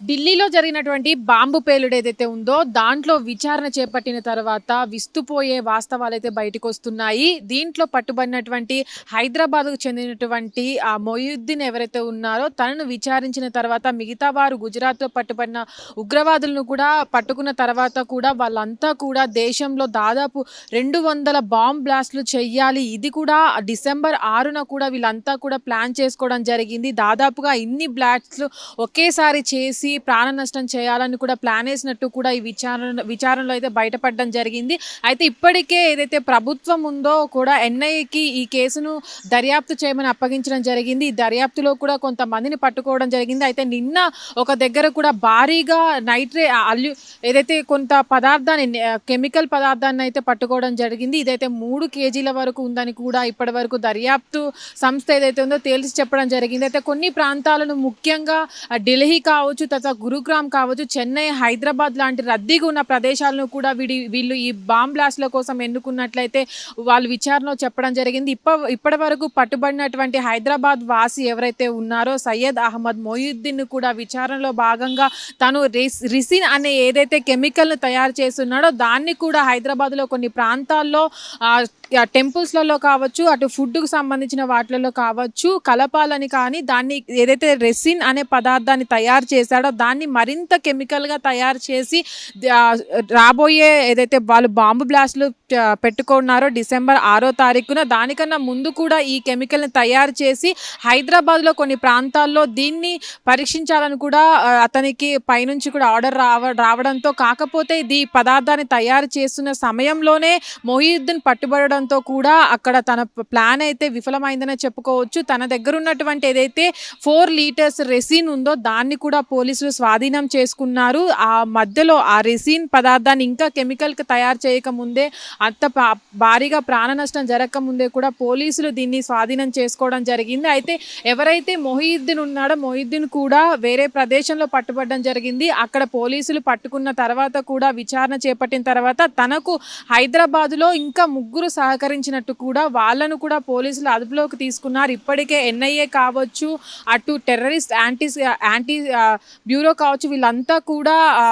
ఢిల్లీలో జరిగినటువంటి బాంబు పేలుడు ఏదైతే ఉందో దాంట్లో విచారణ చేపట్టిన తర్వాత విస్తుపోయే వాస్తవాలు అయితే బయటకు వస్తున్నాయి దీంట్లో పట్టుబడినటువంటి హైదరాబాద్కు చెందినటువంటి ఆ మొయుద్దీన్ ఎవరైతే ఉన్నారో తనను విచారించిన తర్వాత మిగతా వారు గుజరాత్లో పట్టుబడిన ఉగ్రవాదులను కూడా పట్టుకున్న తర్వాత కూడా వాళ్ళంతా కూడా దేశంలో దాదాపు రెండు వందల బాంబ్ బ్లాస్ట్లు చెయ్యాలి ఇది కూడా డిసెంబర్ ఆరున కూడా వీళ్ళంతా కూడా ప్లాన్ చేసుకోవడం జరిగింది. దాదాపుగా ఇన్ని బ్లాస్ట్లు ఒకేసారి చేసి ప్రాణ నష్టం చేయాలని కూడా ప్లాన్ వేసినట్టు కూడా ఈ విచారణ విచారణలో అయితే బయటపడడం జరిగింది. అయితే ఇప్పటికే ఏదైతే ప్రభుత్వం ఉందో కూడా ఎన్ఐఏకి ఈ కేసును దర్యాప్తు చేయమని అప్పగించడం జరిగింది. ఈ దర్యాప్తులో కూడా కొంతమందిని పట్టుకోవడం జరిగింది. అయితే నిన్న ఒక దగ్గర కూడా భారీగా నైట్రే అల్యూ ఏదైతే కొంత పదార్థాన్ని కెమికల్ పదార్థాన్ని అయితే పట్టుకోవడం జరిగింది. ఇదైతే మూడు కేజీల వరకు ఉందని కూడా ఇప్పటి వరకు దర్యాప్తు సంస్థ ఏదైతే ఉందో తేల్చి చెప్పడం జరిగింది. అయితే కొన్ని ప్రాంతాలను ముఖ్యంగా ఢిల్లీ కావచ్చు తర్వాత గురుగ్రామ్ కావచ్చు చెన్నై హైదరాబాద్ లాంటి రద్దీగా ఉన్న ప్రదేశాలను కూడా వీడి వీళ్ళు ఈ బాంబ్ బ్లాస్ట్ల కోసం ఎన్నుకున్నట్లయితే వాళ్ళు విచారణ చెప్పడం జరిగింది. ఇప్ప ఇప్పటి వరకు పట్టుబడినటువంటి హైదరాబాద్ వాసి ఎవరైతే ఉన్నారో సయ్యద్ అహ్మద్ మొయిద్దీన్ కూడా విచారణలో భాగంగా తను రిస్ రిసిన్ అనే ఏదైతే కెమికల్ను తయారు చేస్తున్నాడో దాన్ని కూడా హైదరాబాద్లో కొన్ని ప్రాంతాల్లో టెంపుల్స్లలో కావచ్చు అటు ఫుడ్కు సంబంధించిన వాటిలలో కావచ్చు కలపాలని కానీ దాన్ని ఏదైతే రెసిన్ అనే పదార్థాన్ని తయారు చేశాడో దాన్ని మరింత కెమికల్గా తయారు చేసి రాబోయే ఏదైతే వాళ్ళు బాంబు బ్లాస్ట్లు పెట్టుకున్నారో డిసెంబర్ ఆరో తారీఖున దానికన్నా ముందు కూడా ఈ కెమికల్ని తయారు చేసి హైదరాబాద్లో కొన్ని ప్రాంతాల్లో దీన్ని పరీక్షించాలని కూడా అతనికి పైనుంచి కూడా ఆర్డర్ రావ రావడంతో కాకపోతే ఇది పదార్థాన్ని తయారు చేస్తున్న సమయంలోనే మొహీద్దీన్ పట్టుబడడంతో కూడా అక్కడ తన ప్లాన్ అయితే విఫలమైందనే చెప్పుకోవచ్చు. తన దగ్గర ఉన్నటువంటి ఏదైతే ఫోర్ లీటర్స్ రెసిన్ ఉందో దాన్ని కూడా పోలీస్ పోలీసులు స్వాధీనం చేసుకున్నారు. ఆ మధ్యలో ఆ రెసిన్ పదార్థాన్ని ఇంకా కెమికల్కి తయారు చేయకముందే అంత భారీగా ప్రాణ నష్టం జరగకముందే కూడా పోలీసులు దీన్ని స్వాధీనం చేసుకోవడం జరిగింది. అయితే ఎవరైతే మొహీద్దీన్ ఉన్నాడో మొహీద్దీన్ కూడా వేరే ప్రదేశంలో పట్టుబడడం జరిగింది. అక్కడ పోలీసులు పట్టుకున్న తర్వాత కూడా విచారణ చేపట్టిన తర్వాత తనకు హైదరాబాదులో ఇంకా ముగ్గురు సహకరించినట్టు కూడా వాళ్ళను కూడా పోలీసులు అదుపులోకి తీసుకున్నారు. ఇప్పటికే ఎన్ఐఏ కావచ్చు అటు టెర్రరిస్ట్ యాంటీ యాంటీ బ్యూరో కావచ్చు వీళ్ళంతా కూడా ఆ,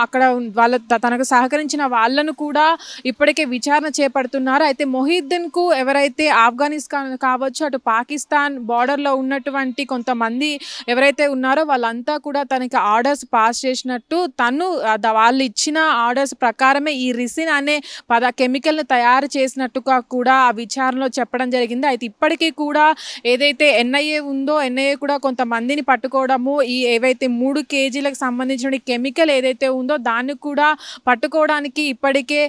అక్కడ వాళ్ళ త- తనకు సహకరించిన వాళ్ళను కూడా ఇప్పటికే విచారణ చేపడుతున్నారు. అయితే మొహిద్దీన్కు ఎవరైతే ఆఫ్ఘనిస్తాన్ కావచ్చు అటు పాకిస్తాన్ బార్డర్లో ఉన్నటువంటి కొంతమంది ఎవరైతే ఉన్నారో వాళ్ళంతా కూడా తనకి ఆర్డర్స్ పాస్ చేసినట్టు తను వాళ్ళు ఇచ్చిన ఆర్డర్స్ ప్రకారమే ఈ రిసిన్ అనే పద కెమికల్ని తయారు చేసినట్టుగా కూడా ఆ విచారణలో చెప్పడం జరిగింది. అయితే ఇప్పటికీ కూడా ఏదైతే ఎన్ఐఏ ఉందో ఎన్ఐఏ కూడా కొంతమందిని పట్టుకోవడము ఈ ఏవైతే మూడు కేజీలకు సంబంధించిన కెమికల్ ఏదైతే ఉందో దాన్ని కూడా పట్టుకోవడానికి ఇప్పటికే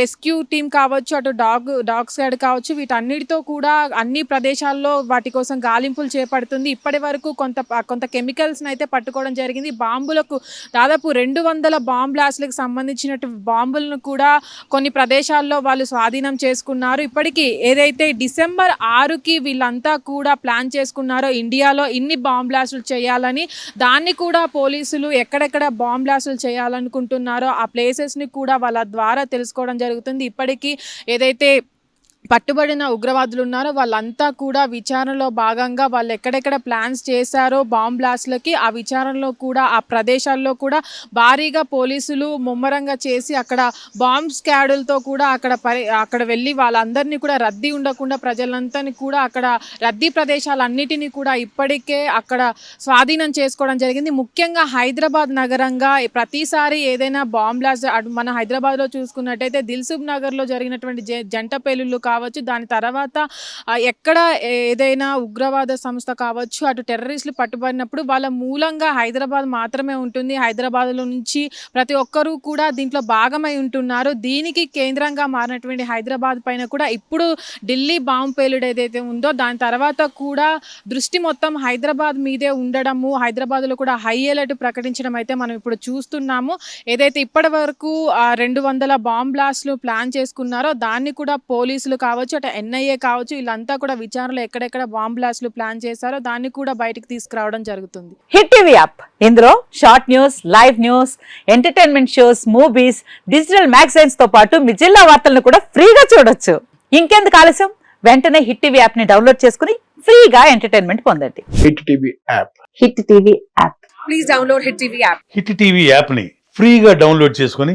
రెస్క్యూ టీం కావచ్చు అటు డాగ్ డాగ్ స్క్వాడ్ కావచ్చు వీటన్నిటితో కూడా అన్ని ప్రదేశాల్లో వాటి కోసం గాలింపులు చేపడుతుంది. ఇప్పటి వరకు కొంత కొంత కెమికల్స్ని అయితే పట్టుకోవడం జరిగింది. బాంబులకు దాదాపు రెండు వందల బాంబ్ బ్లాస్ట్లకు సంబంధించినట్టు బాంబులను కూడా కొన్ని ప్రదేశాల్లో వాళ్ళు స్వాధీనం చేసుకున్నారు. ఇప్పటికీ ఏదైతే డిసెంబర్ ఆరుకి వీళ్ళంతా కూడా ప్లాన్ చేసుకున్నారో ఇండియాలో ఇన్ని బాంబ్ బ్లాస్టులు చేయాలని దాన్ని కూడా పోలీసులు ఎక్కడెక్కడ బాంబ్ బ్లాస్టులు చేయాలనుకుంటున్నారో ఆ ప్లేసెస్ని కూడా వాళ్ళ ద్వారా తెలుసుకోవడం జరుగుతుంది. ఇప్పటికీ ఏదైతే పట్టుబడిన ఉగ్రవాదులు ఉన్నారో వాళ్ళంతా కూడా విచారణలో భాగంగా వాళ్ళు ఎక్కడెక్కడ ప్లాన్స్ చేశారో బాంబ్ బ్లాస్ట్లకి ఆ విచారణలో కూడా ఆ ప్రదేశాల్లో కూడా భారీగా పోలీసులు ముమ్మరంగా చేసి అక్కడ బాంబ్ స్కాడులతో కూడా అక్కడ పరి అక్కడ వెళ్ళి వాళ్ళందరినీ కూడా రద్దీ ఉండకుండా ప్రజలందరినీ కూడా అక్కడ రద్దీ ప్రదేశాలన్నిటినీ కూడా ఇప్పటికే అక్కడ స్వాధీనం చేసుకోవడం జరిగింది. ముఖ్యంగా హైదరాబాద్ నగరంగా ప్రతిసారి ఏదైనా బాంబ్ బ్లాస్ట్ అటు మన హైదరాబాద్లో చూసుకున్నట్టయితే దిల్సుఖ్ నగర్లో జరిగినటువంటి జంట పేలుళ్ళు కావచ్చు దాని తర్వాత ఎక్కడ ఏదైనా ఉగ్రవాద సంస్థ కావచ్చు అటు టెర్రరిస్టులు పట్టుబడినప్పుడు వాళ్ళ మూలంగా హైదరాబాద్ మాత్రమే ఉంటుంది. హైదరాబాద్లో నుంచి ప్రతి ఒక్కరూ కూడా దీంట్లో భాగమై ఉంటున్నారు. దీనికి కేంద్రంగా మారినటువంటి హైదరాబాద్ పైన కూడా ఇప్పుడు ఢిల్లీ బాంబు పేలుడు ఏదైతే ఉందో దాని తర్వాత కూడా దృష్టి మొత్తం హైదరాబాద్ మీదే ఉండడము హైదరాబాద్లో కూడా హై అలర్ట్ ప్రకటించడం అయితే మనం ఇప్పుడు చూస్తున్నాము. ఏదైతే ఇప్పటి వరకు రెండు వందల బాంబ్ బ్లాస్ట్లు ప్లాన్ చేసుకున్నారో దాన్ని కూడా పోలీసులు కావచ్చు అటు ఎన్ఐఏ కావచ్చు వీళ్ళంతా కూడా విచారణలో ఎక్కడెక్కడ బాంబ్ బ్లాస్ట్లు ప్లాన్ చేశారో దాన్ని కూడా బయటకు తీసుకురావడం జరుగుతుంది. Hit TV app. ఇందులో short news live news entertainment shows movies digital మ్యాగజైన్స్తో పాటు మీ జిల్లా వార్తలను కూడా ఫ్రీగా చూడొచ్చు. ఇంకెందుకు ఆలస్యం? వెంటనే హిట్ టీవీ యాప్ని డౌన్లోడ్ చేసుకుని ఫ్రీగా ఎంటర్టైన్మెంట్ పొందండి. Hit TV app. Hit TV app. Please download Hit TV app. Hit TV యాప్ని ఫ్రీగా డౌన్లోడ్ చేసుకొని